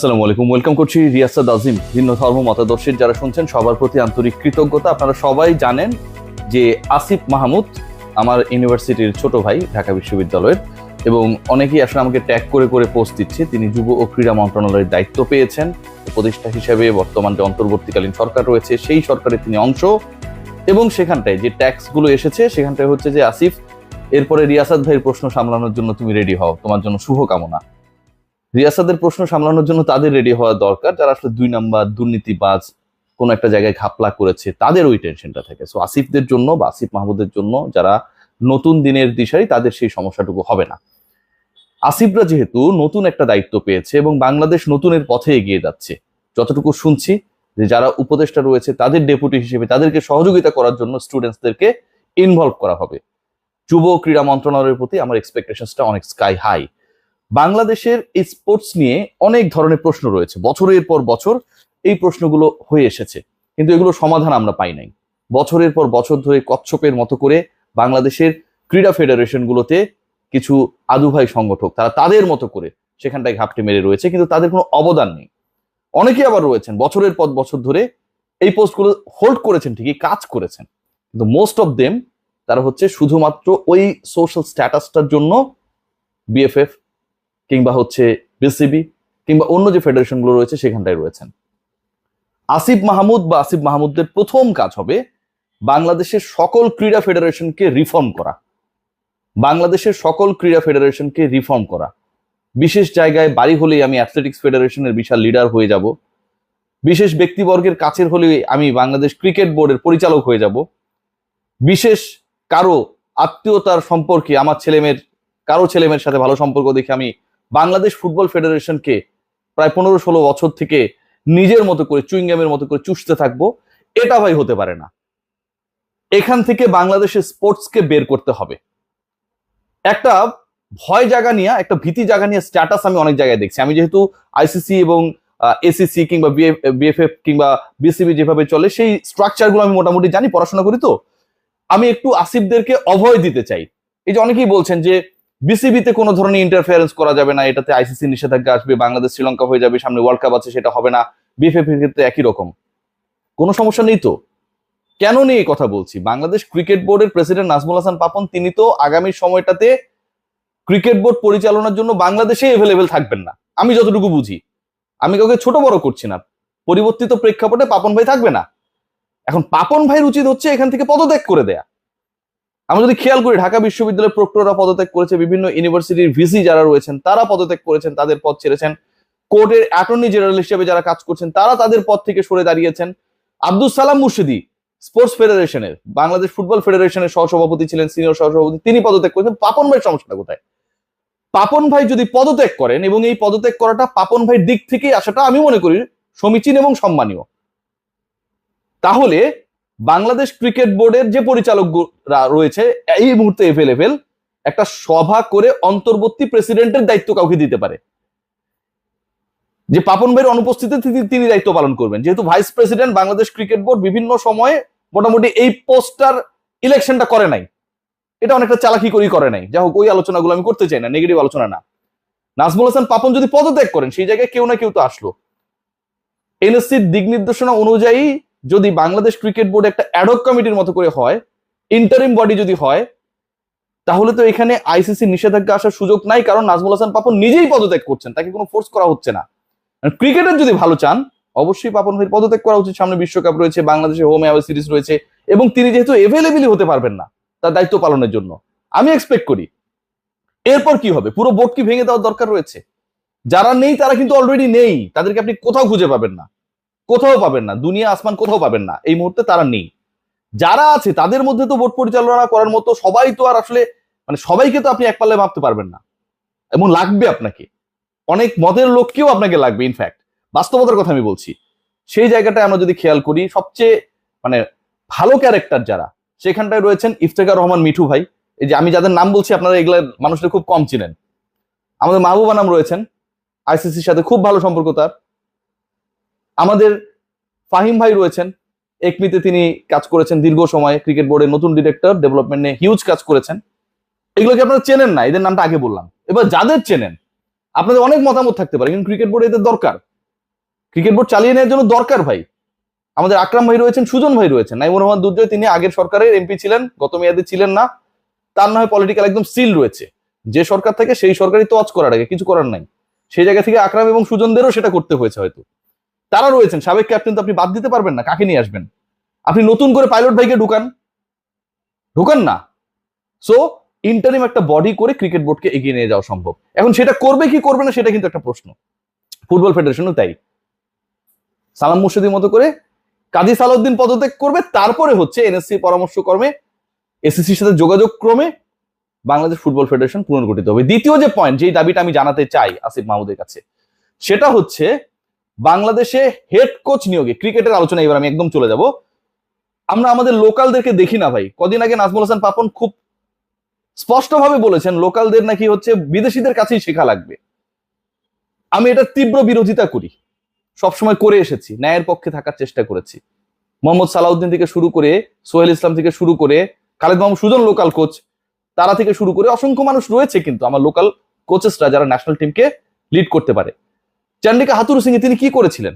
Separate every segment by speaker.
Speaker 1: আসসালামু আলাইকুম। ওয়েলকাম করছি রিয়াসাদ আজিম, ভিন্ন ধর্ম মতাদর্শের যারা শুনছেন, সবার প্রতি আন্তরিক কৃতজ্ঞতা। আপনারা সবাই জানেন যে আসিফ মাহমুদ আমার ইউনিভার্সিটির ছোট ভাই ঢাকা বিশ্ববিদ্যালয়ের এবং অনেকেই আসলে আমাকে ট্যাগ করে করে পোস্ট দিচ্ছে। তিনি যুব ও ক্রীড়া মন্ত্রণালয়ের দায়িত্ব পেয়েছেন, উপদেষ্টা হিসেবে বর্তমান যে অন্তর্বর্তীকালীন সরকার রয়েছে, সেই সরকারের তিনি অংশ। এবং সেখানটায় যে ট্যাক্সগুলো এসেছে, সেখানটায় হচ্ছে যে, আসিফ, এরপরে রিয়াসাদ ভাইয়ের প্রশ্ন সামলানোর জন্য তুমি রেডি হও। তোমার জন্য শুভকামনা। রিয়াসাদের প্রশ্ন সামলানোর জন্য তাদের রেডি হওয়া দরকার। যারা আসলে দুই নাম্বার দুর্নীতিবাজ কোনো একটা জায়গায় ঘাপলা করেছে, তাদের ওই টেনশনটা থাকে। সো আসিফদের জন্য বা আসিফ মাহমুদের জন্য যারা নতুন দিনের দিশারি, তাদের সেই সমস্যাটুকু হবে না। আসিফরা যেহেতু নতুন একটা দায়িত্ব পেয়েছে এবং বাংলাদেশ নতুনের পথে এগিয়ে যাচ্ছে। যতটুকু শুনছি যে যারা উপদেষ্টা রয়েছে, তাদের ডেপুটি হিসেবে তাদেরকে সহযোগিতা করার জন্য স্টুডেন্টসদেরকে ইনভলভ করা হবে। যুব ক্রীড়া মন্ত্রণালয়ের প্রতি আমার এক্সপেকটেশনসটা অনেক স্কাই হাই বাংলাদেশের স্পোর্টস নিয়ে অনেক ধরনের প্রশ্ন রয়েছে। বছরের পর বছর এই প্রশ্নগুলো হয়ে এসেছে। কিন্তু এগুলো সমাধান আমরা পাই নাই। বছরের পর বছর ধরে কচ্ছপের মতো করে বাংলাদেশের ক্রীড়া ফেডারেশনগুলোতে কিছু আদুভাই সংগঠক, তারা তাদের মতো করে সেখানটায় ঘাপটি মেরে রয়েছে, কিন্তু তাদের কোনো অবদান নেই। অনেকে আবার রয়েছেন, বছরের পর বছর ধরে এই পোস্টগুলো হোল্ড করেছেন, ঠিকই কাজ করেছেন। কিন্তু মোস্ট অফ দেম তারা হচ্ছে শুধুমাত্র ওই সোশ্যাল স্ট্যাটাসটার জন্য বিএফএফ কিংবা হচ্ছে বিসিবি কিংবা অন্য যে ফেডারেশনগুলো রয়েছে সেখানটায় রয়েছেন। আসিফ মাহমুদ বা আসিফ মাহমুদদের প্রথম কাজ হবে বাংলাদেশের সকল ক্রীড়া ফেডারেশনকে রিফর্ম করা। বাংলাদেশের সকল ক্রীড়া ফেডারেশনকে রিফর্ম করা। বিশেষ জায়গায় বাড়ি হলেই আমি অ্যাথলেটিক্স ফেডারেশনের বিশাল লিডার হয়ে যাব। বিশেষ ব্যক্তিবর্গের কাছের হলেই আমি বাংলাদেশ ক্রিকেট বোর্ডের পরিচালক হয়ে যাব। বিশেষ কারও আত্মীয়তার সম্পর্কে, আমার ছেলেমেয়ের, কারও ছেলেমেয়ের সাথে ভালো সম্পর্ক দেখে আমি বাংলাদেশ ফুটবল ফেডারেশনকে প্রায় পনেরো ষোলো বছর থেকে নিজের মতো করে, চুইংগামের মতো করে চুষতে থাকব, এটা ভাই হতে পারে না। এখান থেকে বাংলাদেশের স্পোর্টসকে বের করতে হবে। একটা ভয় জায়গা নিয়ে, একটা ভীতি জায়গা নিয়ে স্ট্যাটাস আমি অনেক জায়গায় দেখছি। আমি যেহেতু আইসিসি এবং এসিসি কিংবা বিএফএফ কিংবা বিসিবি যেভাবে চলে, সেই স্ট্রাকচারগুলো আমি মোটামুটি জানি, পড়াশোনা করি তো। আমি একটু আসিফদেরকে অভয় দিতে চাই। এই যে অনেকেই বলছেন যে বিসিবিতে কোনো ধরনের ইন্টারফেয়ারেন্স করা যাবে না, এটাতে আইসিসি নিষেধাজ্ঞা আসবে, বাংলাদেশ, শ্রীলঙ্কা হয়ে যাবে, সামনে ওয়ার্ল্ড কাপ আছে, সেটা হবে না। বিএফএফ ক্ষেত্রে একই রকম। কোনো সমস্যা নেই তো? কেন এই কথা বলছি? বাংলাদেশ ক্রিকেট বোর্ডের প্রেসিডেন্ট নাজমুল হাসান পাপন, তিনি তো আগামী সময়টাতে ক্রিকেট বোর্ড পরিচালনার জন্য বাংলাদেশে এভেলেবেল থাকবেন না। আমি যতটুকু বুঝি। আমি কাউকে ছোট বড় করছি না। পরিবর্তিত প্রেক্ষাপটে পাপন ভাই থাকবে না। এখন পাপন ভাইয়ের উচিত হচ্ছে এখান থেকে পদত্যাগ করে দেয়া। আমরা যদি খেয়াল করি, ঢাকা বিশ্ববিদ্যালয়ের প্রক্টররা পদত্যাগ করেছে, বিভিন্ন ইউনিভার্সিটির ভিসি যারা রয়েছেন, তারা পদত্যাগ করেছেন, তাদের পদ ছেড়েছেন। কোর্টের অ্যাটর্নি জেনারেল হিসেবে যারা কাজ করছেন, তারা তাদের পদ থেকে সরে দাঁড়িয়েছেন। আব্দুল সালাম মুর্শিদি, স্পোর্টস ফেডারেশনের, বাংলাদেশ ফুটবল ফেডারেশনের সহসভাপতি ছিলেন, সিনিয়র সহসভাপতি, তিনি পদত্যাগ করেছেন। পাপন ভাইয়ের সমস্যাটা কোথায়? পাপন ভাই যদি পদত্যাগ করেন এবং এই পদত্যাগ করাটা পাপন ভাইয়ের দিক থেকেই আসাটা আমি মনে করি সমীচীন এবং সম্মানীয়। তাহলে বাংলাদেশ ক্রিকেট বোর্ডের যে পরিচালকরা রয়েছে, এই মুহূর্তে এভেলেবেল একটা সভা করে অন্তর্বর্তী প্রেসিডেন্টের দায়িত্ব কাউকে দিতে পারে। যে পাপন ভাইয়ের অনুপস্থিতিতে তিনি- দায়িত্ব পালন করবেন। যেহেতু vice president Bangladesh cricket board বিভিন্ন সময়ে মোটামুটি এই পোস্টার ইলেকশনটা করে নাই। এটা অনেকটা চালাকি করি করে নাই। যাই হোক, ওই আলোচনাগুলো আমি করতে চাই না, নেগেটিভ আলোচনা না। নাজমুল হাসান পাপন যদি পদত্যাগ করেন, সেই জায়গায় কেউ না কেউ তো আসলো। এনএসসির দিক নির্দেশনা অনুযায়ী যদি বাংলাদেশ ক্রিকেট বোর্ড একটা অ্যাডক কমিটির মতো করে হয় ইন্টারিম বডি যদি হয়, তাহলে তো এখানে আইসিসি নিষেধাজ্ঞা আসার সুযোগ নাই, কারণ নাজমুল হাসান পাপন নিজেই পদত্যাগ করছেন, তাকে কোনো ফোর্স করা হচ্ছে না। ক্রিকেটের যদি ভালো চান, অবশ্যই পাপন ভাইয়ের পদত্যাগ করা উচিত। সামনে বিশ্বকাপ রয়েছে, বাংলাদেশে হোম অ্যাওয়ে সিরিজ রয়েছে, এবং তিনি যেহেতু এভেলেবেলই হতে পারবেন না, তার দায়িত্ব পালনের জন্য। আমি এক্সপেক্ট করি। এরপর কি হবে? পুরো বোর্ড কি ভেঙে দেওয়ার দরকার রয়েছে? যারা নেই, তারা কিন্তু অলরেডি নেই। তাদেরকে আপনি কোথাও খুঁজে পাবেন না। কোথাও পাবেন না, দুনিয়া আসমান কোথাও পাবেন না, এই মুহূর্তে তারা নেই। যারা আছে, তাদের মধ্যে তো ভোট পরিচালনা করার মতো সবাই তো আর আসলে মানে সবাইকে তো আপনি এক পাল্লে মাপতে পারবেন না। এবং লাগবে আপনাকে। অনেক মদের লোককেও আপনাকে লাগবে ইনফ্যাক্ট বাস্তবতার কথা আমি বলছি। সেই জায়গাটায় আমরা যদি খেয়াল করি, সবচেয়ে মানে ভালো ক্যারেক্টার যারা, সেখানটায় রয়েছেন ইফতেখার রহমান মিঠু ভাই। এই যে আমি যাদের নাম বলছি, আপনারা এগুলা মানুষদের খুব কম চিনেন। আমাদের মাহবুবা নাম রয়েছেন। আইসিসির সাথে খুব ভালো সম্পর্ক তার। আমাদের ফাহিম ভাই রয়েছেন। একমিতে তিনি কাজ করেছেন দীর্ঘ সময় ক্রিকেট বোর্ডের নতুন ডিরেক্টর, ডেভেলপমেন্ট নিয়ে হিউজ কাজ করেছেন। এগুলোকে আপনারা চেনেন না, এদের নামটা আগে বললাম। এবার যাদের চেনেন, আপনাদের অনেক মতামত থাকতে পারে, কিন্তু ক্রিকেট বোর্ডে এদের দরকার। ক্রিকেট বোর্ড চালিয়ে নেওয়ার জন্য দরকার ভাই। আমাদের আকরাম ভাই রয়েছেন, সুজন ভাই রয়েছেন। নাইমুর রহমান দুর্জয়, তিনি আগের সরকারের এমপি ছিলেন, গত মেয়াদে ছিলেন না। তার নয় পলিটিক্যাল একদম সিল রয়েছে। যে সরকার থেকে, সেই সরকারই তো অজ করার আগে, কিছু করার নাই। সেই জায়গা থেকে আকরাম এবং সুজনদেরও সেটা করতে হয়েছে হয়তো। তারা রয়েছেন, সাবেক ক্যাপ্টেন তো আপনি বাদ দিতে পারবেন না, কাকে নিয়ে আসবেন? আপনি নতুন করে পাইলট ভাইকে ঢুকান। ঢুকান না। সো ইন্টারিম একটা বডি করে ক্রিকেট বোর্ডকে এগিয়ে নিয়ে যাওয়া সম্ভব। এখন সেটা করবে কি করবে না, সেটা কিন্তু একটা প্রশ্ন। ফুটবল ফেডারেশনও তাই। সালাম মুর্শিদির মতো করে কাজী সালাউদ্দিন পদত্যাগ করবে, তারপরে হচ্ছে এনএসসি পরামর্শ কর্মে এসএসসির সাথে যোগাযোগ ক্রমে বাংলাদেশ ফুটবল ফেডারেশন পুনর্গঠিত হবে। দ্বিতীয় যে পয়েন্ট যেই দাবিটা আমি জানাতে চাই আসিফ মাহমুদের কাছে, সেটা হচ্ছে বাংলাদেশে হেড কোচ নিয়োগে ক্রিকেটের আলোচনা এবার আমি একদম চলে যাব। আমরা আমাদের লোকালদেরকে দেখি না ভাই। কদিন আগে নাজমুল হাসান পাপন খুব স্পষ্টভাবে বলেছেন, লোকালদের নাকি হচ্ছে বিদেশিদের কাছেই শেখা লাগবে। আমি এটা তীব্র বিরোধিতা করি। সবসময় করে এসেছি, ন্যায়ের পক্ষে থাকার চেষ্টা করেছি। মোহাম্মদ সালাউদ্দিন থেকে শুরু করে, সোহেল ইসলাম থেকে শুরু করে, খালেদ মাহমুদ সুজন লোকাল কোচ তারা থেকে শুরু করে অসংখ্য মানুষ রয়েছে কিন্তু আমার লোকাল কোচেসরা যারা ন্যাশনাল টিমকে লিড করতে পারে। চান্ডিকা হাতুরু সিং তিনি কি করেছিলেন?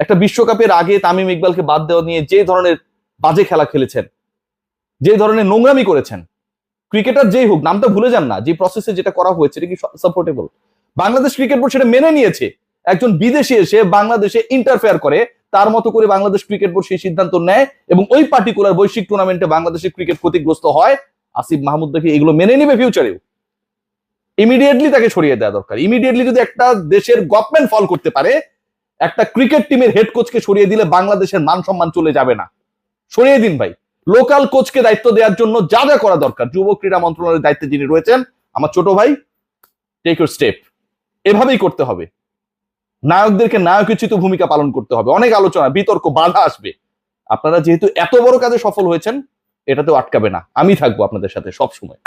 Speaker 1: একটা বিশ্বকাপের আগে তামিম ইকবালকে বাদ দেওয়া নিয়ে যে ধরনের বাজে খেলা খেলেছেন যে ধরনের নোংরামি করেছেন, ক্রিকেটার যেই হোক, নামটা ভুলে যান না, যে প্রসেসে যেটা করা হয়েছে এটা কি সাপোর্টেবল বাংলাদেশ ক্রিকেট বোর্ড সেটা মেনে নিয়েছে। একজন বিদেশি এসে বাংলাদেশে ইন্টারফেয়ার করে, তার মতো করে বাংলাদেশ ক্রিকেট বোর্ড সেই সিদ্ধান্ত নেয় এবং ওই পার্টিকুলার বৈশ্বিক টুর্নামেন্টে বাংলাদেশের ক্রিকেট ক্ষতিগ্রস্ত হয়। আসিফ মাহমুদ দেখি এগুলো মেনে নিবে ফিউচারেও ইমিডিয়েটলি তাকে সরিয়ে দেওয়া দরকার। ইমিডিয়েটলি যদি একটা দেশের গভর্নমেন্ট ফল করতে পারে, একটা ক্রিকেট টিমের হেড কোচকে সরিয়ে দিলে বাংলাদেশের মান সম্মান চলে যাবে না। সরিয়ে দিন ভাই। লোকাল কোচকে দায়িত্ব দেওয়ার জন্য যা যা করা দরকার, যুব ক্রীড়া মন্ত্রণালয়ের দায়িত্বে যিনি রয়েছেন, আমার ছোট ভাই টেক ইউর স্টেপ এভাবেই করতে হবে। নায়কদেরকে নায়কোচিত ভূমিকা পালন করতে হবে। অনেক আলোচনা, বিতর্ক, বাধা আসবে। আপনারা যেহেতু এত বড় কাজে সফল হয়েছেন, এটাতেও আটকাবে না। আমি থাকব আপনাদের সাথে সব সময়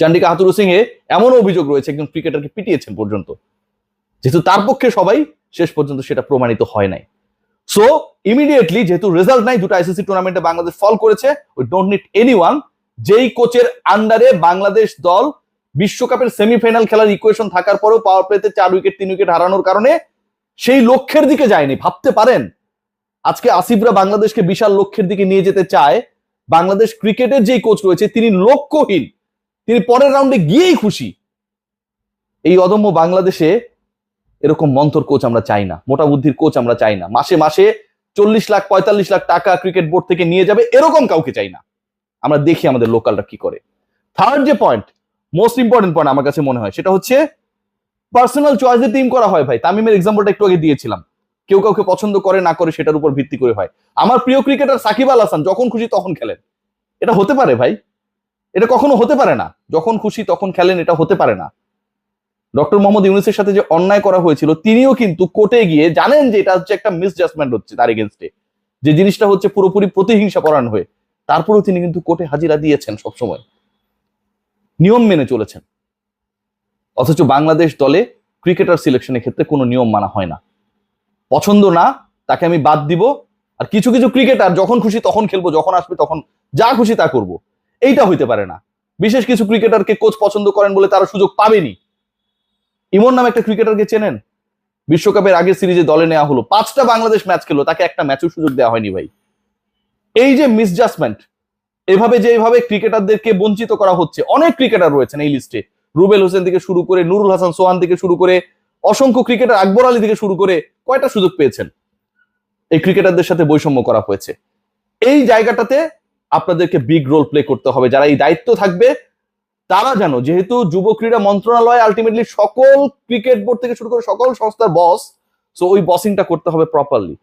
Speaker 1: চান্ডিকা হাতুরু সিং এ এমনও অভিযোগ রয়েছে, একজন ক্রিকেটারকে পিটিয়েছেন পর্যন্ত। যেহেতু তার পক্ষে সবাই শেষ পর্যন্ত সেটা প্রমাণিত হয় নাই। সো ইমিডিয়েটলি যেহেতু রেজাল্ট নাই, দুটো আইসিসি টুর্নামেন্টে বাংলাদেশ ফল করেছে we don't need anyone যেই কোচের আন্ডারে বাংলাদেশ দল বিশ্বকাপের সেমিফাইনাল খেলার ইকুয়েশন থাকার পরেও পাওয়ার প্লেতে চার উইকেট তিন উইকেট হারানোর কারণে সেই লক্ষ্যের দিকে যায়নি। ভাবতে পারেন, আজকে আসিফরা বাংলাদেশকে বিশাল লক্ষ্যের দিকে নিয়ে যেতে চায়। বাংলাদেশ ক্রিকেটের যেই কোচ রয়েছে, তিনি লক্ষ্যহীন। তিনি পরের রাউন্ডে গিয়েই খুশি। এই অদম্য বাংলাদেশে এরকম মন্থর কোচ আমরা চাই না, মোটা বুদ্ধির কোচ আমরা চাই না। মাসে মাসে চল্লিশ লাখ, পঁয়তাল্লিশ লাখ টাকা ক্রিকেট বোর্ড থেকে নিয়ে যাবে এরকম কাউকে চাই না। আমরা দেখি আমাদের লোকালরা কি করে। থার্ড যে পয়েন্ট মোস্ট ইম্পর্টেন্ট পয়েন্ট আমার কাছে মনে হয়, সেটা হচ্ছে পার্সোনাল চয়েসে টিম করা হয় ভাই। তামিমের এক্সাম্পলটা একটু আগে দিয়েছিলাম। কেউ কাউকে পছন্দ করে, না করে, সেটার উপর ভিত্তি করে হয়। আমার প্রিয় ক্রিকেটার সাকিব আল হাসান, যখন খুশি তখন খেলেন। এটা হতে পারে ভাই। এটা কখনো হতে পারে না। যখন খুশি তখন খেলেন, এটা হতে পারে না। ডক্টর মোহাম্মদ ইউনুসের সাথে যে অন্যায় করা হয়েছিল, তিনিও কিন্তু কোর্টে গিয়ে জানেন যে এটা হচ্ছে একটা মিসজাজমেন্ট হচ্ছে তার এগেনস্টে যে জিনিসটা হচ্ছে পুরোপুরি প্রতিহিংসা পরায়ণ হয়ে। তারপরেও তিনি কিন্তু কোর্টে হাজিরা দিয়েছেন সবসময়। নিয়ম মেনে চলেছেন। অথচ বাংলাদেশ দলে ক্রিকেটার সিলেকশনের ক্ষেত্রে কোনো নিয়ম মানা হয় না। পছন্দ না, তাকে আমি বাদ দিব। আর কিছু কিছু ক্রিকেটার যখন খুশি তখন খেলব, যখন আসবে তখন যা খুশি তা করব। এইটা হইতে পারে না। বিশেষ কিছু ক্রিকেটারকে কোচ পছন্দ করেন বলে তারা সুযোগ পাবেনি। ইমন নামে একটা ক্রিকেটারকে চেনেন? বিশ্বকাপের আগের সিরিজে দলে নেওয়া হলো। পাঁচটা বাংলাদেশ ম্যাচ খেলো তাকে একটা ম্যাচের সুযোগ দেওয়া হয়নি ভাই। এই যে মিসজাস্টমেন্ট এভাবে যে এভাবে ক্রিকেটারদেরকে বঞ্চিত করা হচ্ছে, অনেক ক্রিকেটার রয়েছেন এই লিস্টে রুবেল হোসেন থেকে শুরু করে, নুরুল হাসান, সোহান থেকে শুরু করে, অসংখ্য ক্রিকেটার আকবর আলী থেকে শুরু করে কয়টা সুযোগ পেয়েছেন? এই ক্রিকেটারদের সাথে বৈষম্য করা হয়েছে। এই জায়গাটাতে আপনাদেরকে বিগ রোল প্লে করতে হবে, যারা এই দায়িত্ব থাকবে, তারা জানো যেহেতু যুব ক্রীড়া মন্ত্রণালয় আলটিমেটলি সকল ক্রিকেট বোর্ড থেকে শুরু করে সকল সংস্থার বস সো ওই বসিংটা করতে হবে প্রপারলি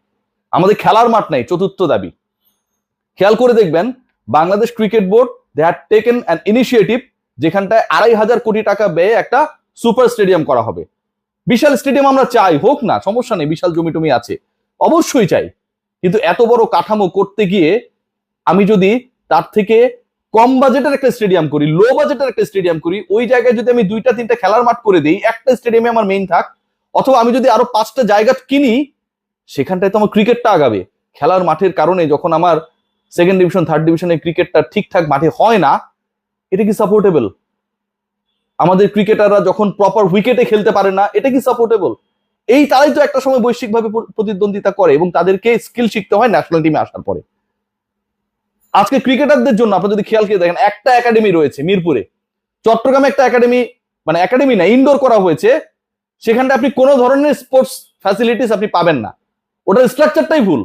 Speaker 1: আমাদের খেলার মাঠ নাই, চতুর্থ দাবি। খেয়াল করে দেখবেন, Bangladesh cricket board they had taken an initiative যেখানটায় আড়াই হাজার কোটি টাকা ব্যয়ে একটা সুপার স্টেডিয়াম করা হবে। বিশাল স্টেডিয়াম আমরা চাই, হোক না, সমস্যা নেই, বিশাল জমি টমি আছে। অবশ্যই চাই। কিন্তু এত বড় কাঠামো করতে গিয়ে আমি যদি তার থেকে কম বাজেটের একটা স্টেডিয়াম করি লো বাজেটের একটা স্টেডিয়াম করি, ওই জায়গায় যদি আমি দুইটা, তিনটা খেলার মাঠ করে দিই, একটা স্টেডিয়ামে আমার মেইন থাক, অথবা আমি যদি আরও পাঁচটা জায়গা কিনি, সেখানটায় তো আমার ক্রিকেটটা আগাবে। খেলার মাঠের কারণে যখন আমার সেকেন্ড ডিভিশন থার্ড ডিভিশনে ক্রিকেটটা ঠিকঠাক মাঠে হয় না, এটা কি সাপোর্টেবল আমাদের ক্রিকেটাররা যখন প্রপার উইকেটে খেলতে পারে না, এটা কি সাপোর্টেবল এই তারাই তো একটা সময় বৈশ্বিকভাবে প্রতিদ্বন্দ্বিতা করে এবং তাদেরকে স্কিল শিখতে হয় ন্যাশনাল টিমে আসার পরে। আজকে ক্রিকেটারদের জন্য আপনি যদি খেয়াল করে দেখেন, একটা একাডেমি রয়েছে মিরপুরে। চট্টগ্রামে একটা একাডেমি মানে একাডেমি না ইনডোর করা হয়েছে। সেখানটা আপনি কোনো ধরনের স্পোর্টস ফ্যাসিলিটিস আপনি পাবেন না। ওটার স্ট্রাকচারটাই ভুল।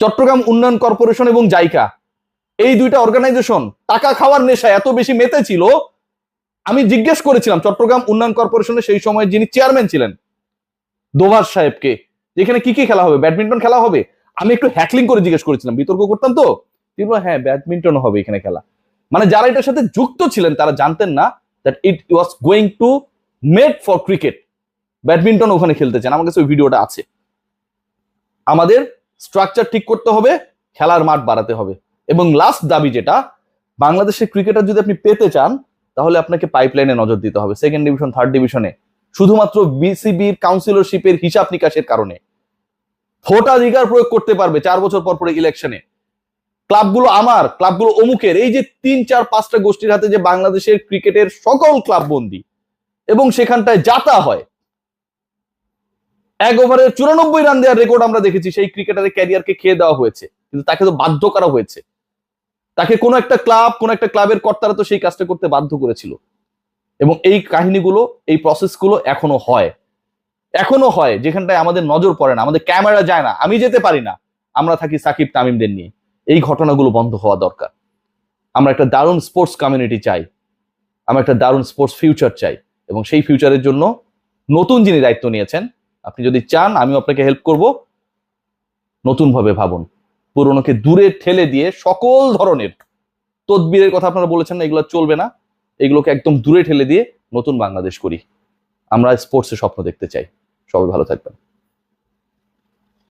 Speaker 1: চট্টগ্রাম উন্নয়ন কর্পোরেশন এবং জাইকা, এই দুইটা অর্গানাইজেশন টাকা খাওয়ার নেশা এত বেশি মেতে ছিল। আমি জিজ্ঞেস করেছিলাম চট্টগ্রাম উন্নয়ন কর্পোরেশনের সেই সময় যিনি চেয়ারম্যান ছিলেন, দোভার সাহেবকে, যেখানে কি কি খেলা হবে? ব্যাডমিন্টন খেলা হবে? আমি একটু হ্যাকলিং করে জিজ্ঞেস করেছিলাম, বিতর্ক করতাম তো। তিনি হ্যাঁ ব্যাডমিন্টন হবে এখানে খেলা। মানে যারা এটার সাথে যুক্ত ছিলেন, তারা জানতেন না that it was going to made for cricket badminton ওখানে খেলতে চান, আমার কাছে ওই ভিডিওটা আছে। আমাদের স্ট্রাকচার ঠিক করতে হবে, খেলার মাঠ বাড়াতে হবে। এবং লাস্ট দাবি যেটা, বাংলাদেশের ক্রিকেটার যদি আপনি পেতে চান, তাহলে আপনাকে পাইপলাইনে নজর দিতে হবে। সেকেন্ড ডিভিশন থার্ড ডিভিশনে শুধুমাত্র বিসিবির কাউন্সিলরশিপের হিসাব নিকাশের কারণে। ভোটাধিকার প্রয়োগ করতে পারবে চার বছর পর পরে ইলেকশনে ক্লাবগুলো আমার, ক্লাবগুলো অমুকের। এই যে তিন, চার, পাঁচটা গোষ্ঠীর হাতে যে বাংলাদেশের ক্রিকেটের সকল ক্লাব বন্দি এবং সেখানটায় যাতা হয়, এক ওভারে চুরানব্বই রান দেওয়ার রেকর্ড আমরা দেখেছি, সেই ক্রিকেটারের ক্যারিয়ারকে খেয়ে দেওয়া হয়েছে। কিন্তু তাকে তো বাধ্য করা হয়েছে। তাকে কোনো একটা ক্লাব, কোনো একটা ক্লাবের কর্তারা তো সেই কাজটা করতে বাধ্য করেছিল। এবং এই কাহিনীগুলো, এই প্রসেসগুলো এখনও হয়। এখনও হয়, যেখানটায় আমাদের নজর পড়ে না, আমাদের ক্যামেরা যায় না। আমি যেতে পারি না। আমরা থাকি সাকিব তামিমদের নিয়ে। এই ঘটনাগুলো বন্ধ হওয়া দরকার। আমরা একটা দারুণ স্পোর্টস কমিউনিটি চাই। আমরা একটা দারুণ স্পোর্টস ফিউচার চাই। এবং সেই ফিউচারের জন্য নতুন যিনি দায়িত্ব নিয়েছেন, আপনি যদি চান, আমিও আপনাকে হেল্প করব। নতুনভাবে ভাবুন। পুরনোকে দূরে ঠেলে দিয়ে সকল ধরনের তদবিরের কথা আপনারা বলেছেন না, এগুলো চলবে না। এগুলোকে একদম দূরে ঠেলে দিয়ে নতুন বাংলাদেশ করি। আমরা স্পোর্টসে স্বপ্ন দেখতে চাই। সবাই ভালো থাকবেন।